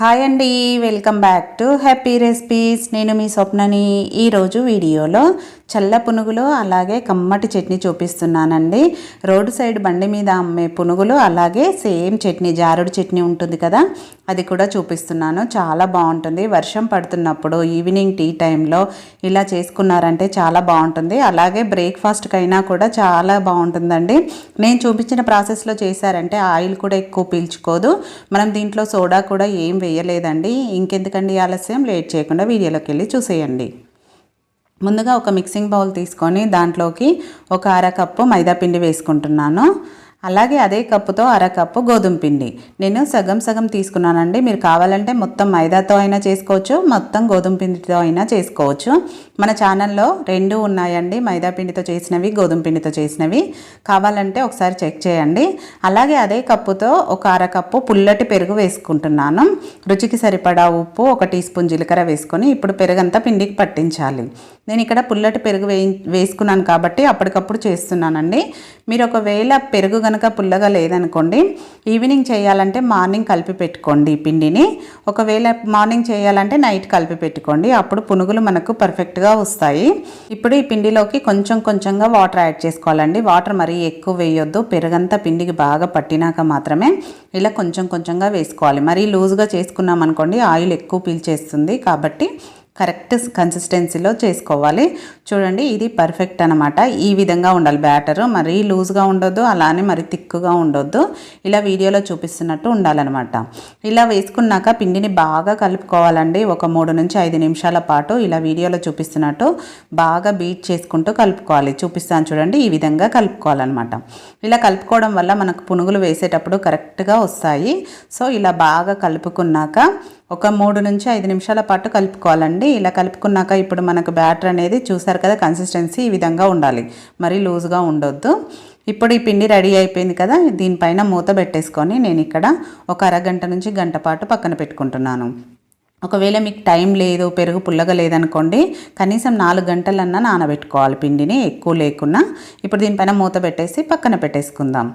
Hi అండి welcome back to happy recipes నేను మీ స్వప్నని ఈరోజు వీడియోలో చల్ల పునుగులు అలాగే కమ్మటి చట్నీ చూపిస్తున్నానండి. రోడ్డు సైడ్ బండి మీద అమ్మే పునుగులు అలాగే సేమ్ చట్నీ జారుడు చట్నీ ఉంటుంది కదా అది కూడా చూపిస్తున్నాను. చాలా బాగుంటుంది. వర్షం పడుతున్నప్పుడు ఈవినింగ్ టీ టైంలో ఇలా చేసుకున్నారంటే చాలా బాగుంటుంది. అలాగే బ్రేక్ఫాస్ట్కైనా కూడా చాలా బాగుంటుందండి. నేను చూపించిన ప్రాసెస్లో చేశారంటే ఆయిల్ కూడా ఎక్కువ పీల్చుకోదు. మనం దీంట్లో సోడా కూడా ఏం వేయలేదండి ఇంకెందుకండి ఆలస్యం? లేట్ చేయకుండా వీడియోలోకి వెళ్ళి చూసేయండి. ముందుగా ఒక మిక్సింగ్ బౌల్ తీసుకొని దాంట్లోకి ఒక అర కప్పు మైదా పిండి వేసుకుంటున్నాను. అలాగే అదే కప్పుతో అరకప్పు గోధుమ పిండి. నేను సగం సగం తీసుకున్నానండి. మీరు కావాలంటే మొత్తం మైదాతో అయినా చేసుకోవచ్చు మొత్తం గోధుమ పిండితో అయినా చేసుకోవచ్చు. మన ఛానల్లో రెండు ఉన్నాయండి. మైదా పిండితో చేసినవి గోధుమ పిండితో చేసినవి. కావాలంటే ఒకసారి చెక్ చేయండి. అలాగే అదే కప్పుతో ఒక అరకప్పు పుల్లటి పెరుగు వేసుకుంటున్నాను. రుచికి సరిపడా ఉప్పు ఒక టీ స్పూన్ జీలకర్ర వేసుకొని ఇప్పుడు పెరుగంతా పిండికి పట్టించాలి. నేను ఇక్కడ పుల్లటి పెరుగు వేయి వేసుకున్నాను కాబట్టి అప్పటికప్పుడు చేస్తున్నానండి. మీరు ఒకవేళ పెరుగు కనుక పుల్లగా లేదనుకోండి ఈవినింగ్ చేయాలంటే మార్నింగ్ కలిపి పెట్టుకోండి పిండిని. ఒకవేళ మార్నింగ్ చేయాలంటే నైట్ కలిపి పెట్టుకోండి. అప్పుడు పునుగులు మనకు పర్ఫెక్ట్గా వస్తాయి. ఇప్పుడు ఈ పిండిలోకి కొంచెం కొంచెంగా వాటర్ యాడ్ చేసుకోవాలండి. వాటర్ మరీ ఎక్కువ వేయొద్దు. పెరుగంతా పిండికి బాగా పట్టినాక మాత్రమే ఇలా కొంచెం కొంచెంగా వేసుకోవాలి. మరీ లూజ్గా చేసుకున్నాం అనుకోండి ఆయిల్ ఎక్కువ పీల్చేస్తుంది కాబట్టి కరెక్ట్ కన్సిస్టెన్సీలో చేసుకోవాలి. చూడండి ఇది పర్ఫెక్ట్ అనమాట ఈ విధంగా ఉండాలి బ్యాటర్ మరీ లూజ్గా ఉండొద్దు అలానే మరి థిక్గా ఉండొద్దు. ఇలా వీడియోలో చూపిస్తున్నట్టు ఉండాలన్నమాట. ఇలా వేసుకున్నాక పిండిని బాగా కలుపుకోవాలండి. ఒక మూడు నుంచి ఐదు నిమిషాల పాటు ఇలా వీడియోలో చూపిస్తున్నట్టు బాగా బీట్ చేసుకుంటూ కలుపుకోవాలి. చూపిస్తాను చూడండి ఈ విధంగా కలుపుకోవాలన్నమాట. ఇలా కలుపుకోవడం వల్ల మనకు పునుగులు వేసేటప్పుడు కరెక్ట్గా వస్తాయి. సో ఇలా బాగా కలుపుకున్నాక ఒక మూడు నుంచి ఐదు నిమిషాల పాటు కలుపుకోవాలండి. ఇలా కలుపుకున్నాక ఇప్పుడు మనకు బ్యాటర్ అనేది చూసారు కదా కన్సిస్టెన్సీ ఈ విధంగా ఉండాలి. మరీ లూజ్గా ఉండొద్దు. ఇప్పుడు ఈ పిండి రెడీ అయిపోయింది కదా దీనిపైన మూత పెట్టేసుకొని నేను ఇక్కడ ఒక అరగంట నుంచి గంట పాటు పక్కన పెట్టుకుంటున్నాను. ఒకవేళ మీకు టైం లేదు పెరుగు పుల్లగా లేదనుకోండి కనీసం నాలుగు గంటలన్నా నానబెట్టుకోవాలి పిండిని ఎక్కువ లేకున్నా. ఇప్పుడు దీనిపైన మూత పెట్టేసి పక్కన పెట్టేసుకుందాం.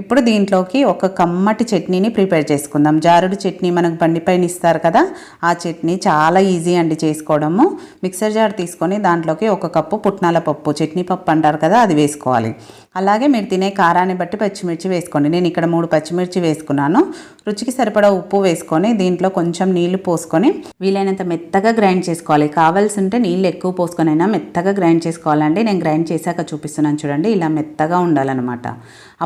ఇప్పుడు దీంట్లోకి ఒక కమ్మటి చట్నీని ప్రిపేర్ చేసుకుందాం. జారుడు చట్నీ మనకు బండిపైన ఇస్తారు కదా ఆ చట్నీ చాలా ఈజీ అండి చేసుకోవడము. మిక్సర్ జార్ తీసుకొని దాంట్లోకి ఒక కప్పు పుట్నాల పప్పు చట్నీ పప్పు అంటారు కదా అది వేసుకోవాలి. అలాగే మీరు తినే కారాన్ని బట్టి పచ్చిమిర్చి వేసుకోండి. నేను ఇక్కడ మూడు పచ్చిమిర్చి వేసుకున్నాను. రుచికి సరిపడా ఉప్పు వేసుకొని దీంట్లో కొంచెం నీళ్ళు పోసుకొని వీలైనంత మెత్తగా గ్రైండ్ చేసుకోవాలి. కావాల్సి ఉంటే నీళ్ళు ఎక్కువ పోసుకొని అయినా మెత్తగా గ్రైండ్ చేసుకోవాలండి. నేను గ్రైండ్ చేశాక చూపిస్తున్నాను చూడండి. ఇలా మెత్తగా ఉండాలన్నమాట.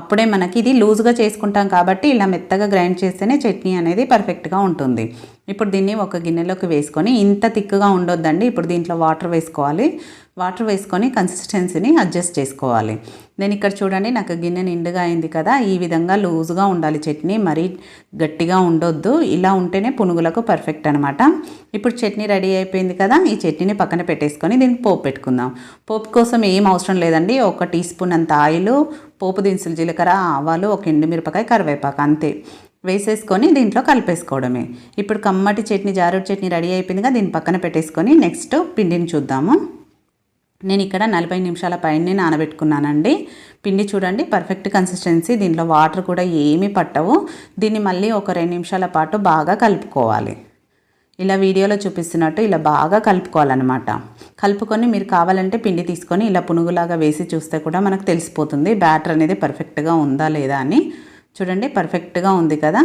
అప్పుడే మనకి ఇది లూజ్గా చేసుకుంటాం కాబట్టి ఇలా మెత్తగా గ్రైండ్ చేస్తేనే చట్నీ అనేది పర్ఫెక్ట్గా ఉంటుంది. ఇప్పుడు దీన్ని ఒక గిన్నెలోకి వేసుకొని ఇంత తిక్కుగా ఉండొద్దండి. ఇప్పుడు దీంట్లో వాటర్ వేసుకోవాలి. వాటర్ వేసుకొని కన్సిస్టెన్సీని అడ్జస్ట్ చేసుకోవాలి. నేను ఇక్కడ చూడండి నాకు గిన్నె నిండుగా అయింది కదా ఈ విధంగా లూజ్గా ఉండాలి చట్నీ. మరీ గట్టిగా ఉండొద్దు. ఇలా ఉంటేనే పునుగులకు పర్ఫెక్ట్ అనమాట ఇప్పుడు చట్నీ రెడీ అయిపోయింది కదా ఈ చట్నీని పక్కన పెట్టేసుకొని దీనికి పోపు పెట్టుకుందాం. పోపు కోసం ఏం అవసరం లేదండి. ఒక టీ స్పూన్ అంత ఆయిల్ పోపు దినుసులు జీలకర్ర ఆవాలు ఒక ఎండుమిరపకాయ కరివేపాకు అంతే. వేసేసుకొని దీంట్లో కలిపేసుకోవడమే. ఇప్పుడు కమ్మటి చట్నీ జారుడు చట్నీ రెడీ అయిపోయిందిగా దీన్ని పక్కన పెట్టేసుకొని నెక్స్ట్ పిండిని చూద్దాము. నేను ఇక్కడ నలభై నిమిషాల పైన నానబెట్టుకున్నానండి. పిండి చూడండి పర్ఫెక్ట్ కన్సిస్టెన్సీ దీంట్లో వాటర్ కూడా ఏమీ పట్టవు. దీన్ని మళ్ళీ ఒక రెండు నిమిషాల పాటు బాగా కలుపుకోవాలి. ఇలా వీడియోలో చూపిస్తున్నట్టు ఇలా బాగా కలుపుకోవాలన్నమాట. కలుపుకొని మీరు కావాలంటే పిండి తీసుకొని ఇలా పునుగులాగా వేసి చూస్తే కూడా మనకు తెలిసిపోతుంది బ్యాటర్ అనేది పర్ఫెక్ట్గా ఉందా లేదా అని. చూడండి పర్ఫెక్ట్గా ఉంది కదా.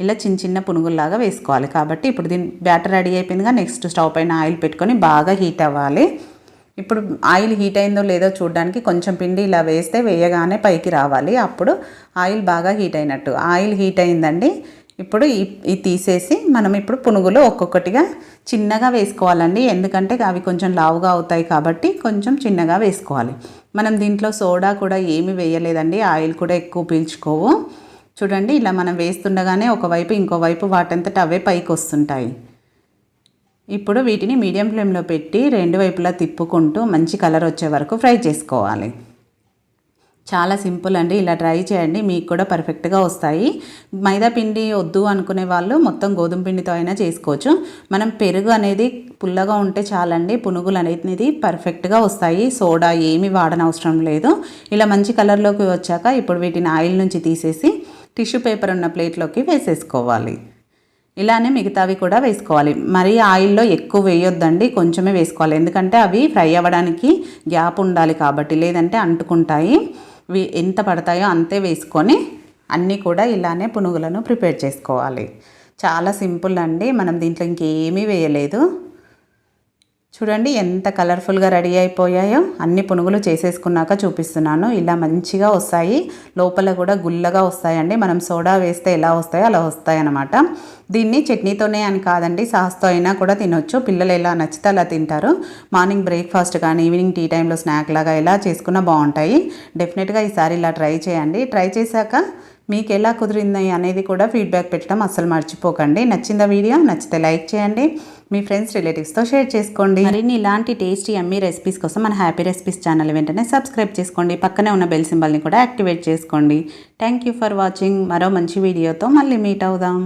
ఇలా చిన్న చిన్న పునుగుల్లాగా వేసుకోవాలి. కాబట్టి ఇప్పుడు దీని బ్యాటర్ రెడీ అయిపోయిందిగా నెక్స్ట్ స్టవ్ పైన ఆయిల్ పెట్టుకొని బాగా హీట్ అవ్వాలి. ఇప్పుడు ఆయిల్ హీట్ అయిందో లేదో చూడడానికి కొంచెం పిండి ఇలా వేస్తే వేయగానే పైకి రావాలి. అప్పుడు ఆయిల్ బాగా హీట్ అయినట్టు. ఆయిల్ హీట్ అయిందండి. ఇప్పుడు ఇది తీసేసి మనం ఇప్పుడు పునుగులు ఒక్కొక్కటిగా చిన్నగా వేసుకోవాలండి. ఎందుకంటే అవి కొంచెం లావుగా అవుతాయి కాబట్టి కొంచెం చిన్నగా వేసుకోవాలి. మనం దీంట్లో సోడా కూడా ఏమి వేయలేదండి. ఆయిల్ కూడా ఎక్కువ పీల్చుకోవు. చూడండి ఇలా మనం వేస్తుండగానే ఒకవైపు ఇంకోవైపు వాటంతట అవే పైకి వస్తుంటాయి. ఇప్పుడు వీటిని మీడియం ఫ్లేమ్లో పెట్టి రెండు వైపులా తిప్పుకుంటూ మంచి కలర్ వచ్చే వరకు ఫ్రై చేసుకోవాలి. చాలా సింపుల్ అండి. ఇలా ట్రై చేయండి. మీకు కూడా పర్ఫెక్ట్గా వస్తాయి. మైదా పిండి వద్దు అనుకునే వాళ్ళు మొత్తం గోధుమ పిండితో అయినా చేసుకోవచ్చు. మనం పెరుగు అనేది పుల్లగా ఉంటే చాలండి. పునుగులు అనేది పర్ఫెక్ట్గా వస్తాయి. సోడా ఏమి వాడనవసరం లేదు. ఇలా మంచి కలర్లోకి వచ్చాక ఇప్పుడు వీటిని ఆయిల్ నుంచి తీసేసి టిష్యూ పేపర్ ఉన్న ప్లేట్లోకి వేసేసుకోవాలి. ఇలానే మిగతావి కూడా వేసుకోవాలి. మరీ ఆయిల్లో ఎక్కువ వేయొద్దండి కొంచెమే వేసుకోవాలి. ఎందుకంటే అవి ఫ్రై అవ్వడానికి గ్యాప్ ఉండాలి కాబట్టి లేదంటే అంటుకుంటాయి. ఎంత పడతాయో అంతే వేసుకొని అన్నీ కూడా ఇలానే పునుగులను ప్రిపేర్ చేసుకోవాలి. చాలా సింపుల్ అండి. మనం దీంట్లో ఇంకేమీ వేయలేదు. చూడండి ఎంత కలర్ఫుల్గా రెడీ అయిపోయాయో. అన్ని పునుగులు చేసేసుకున్నాక చూపిస్తున్నాను. ఇలా మంచిగా వస్తాయి. లోపల కూడా గుల్లగా వస్తాయండి. మనం సోడా వేస్తే ఎలా వస్తాయో అలా వస్తాయన్నమాట. దీన్ని చట్నీతోనే అని కాదండి సాస్తో అయినా కూడా తినొచ్చు. పిల్లలు ఎలా నచ్చితే అలా తింటారు. మార్నింగ్ బ్రేక్ఫాస్ట్ కానీ ఈవినింగ్ టీ టైంలో స్నాక్ లాగా ఎలా చేసుకున్నా బాగుంటాయి. డెఫినెట్గా ఈసారి ఇలా ట్రై చేయండి. ట్రై చేశాక మీకు ఎలా కుదిరింది అనేది కూడా ఫీడ్బ్యాక్ పెట్టడం అస్సలు మర్చిపోకండి. నచ్చిందా వీడియో? నచ్చితే లైక్ చేయండి. మీ ఫ్రెండ్స్ రిలేటివ్స్తో షేర్ చేసుకోండి. మరిన్ని ఇలాంటి టేస్టీ అమ్మీ రెసిపీస్ కోసం మన హ్యాపీ రెసిపీస్ ఛానల్ వెంటనే సబ్స్క్రైబ్ చేసుకోండి. పక్కనే ఉన్న బెల్ సింబల్ని కూడా యాక్టివేట్ చేసుకోండి. థ్యాంక్ యూ ఫర్ వాచింగ్ మరో మంచి వీడియోతో మళ్ళీ మీట్ అవుదాం.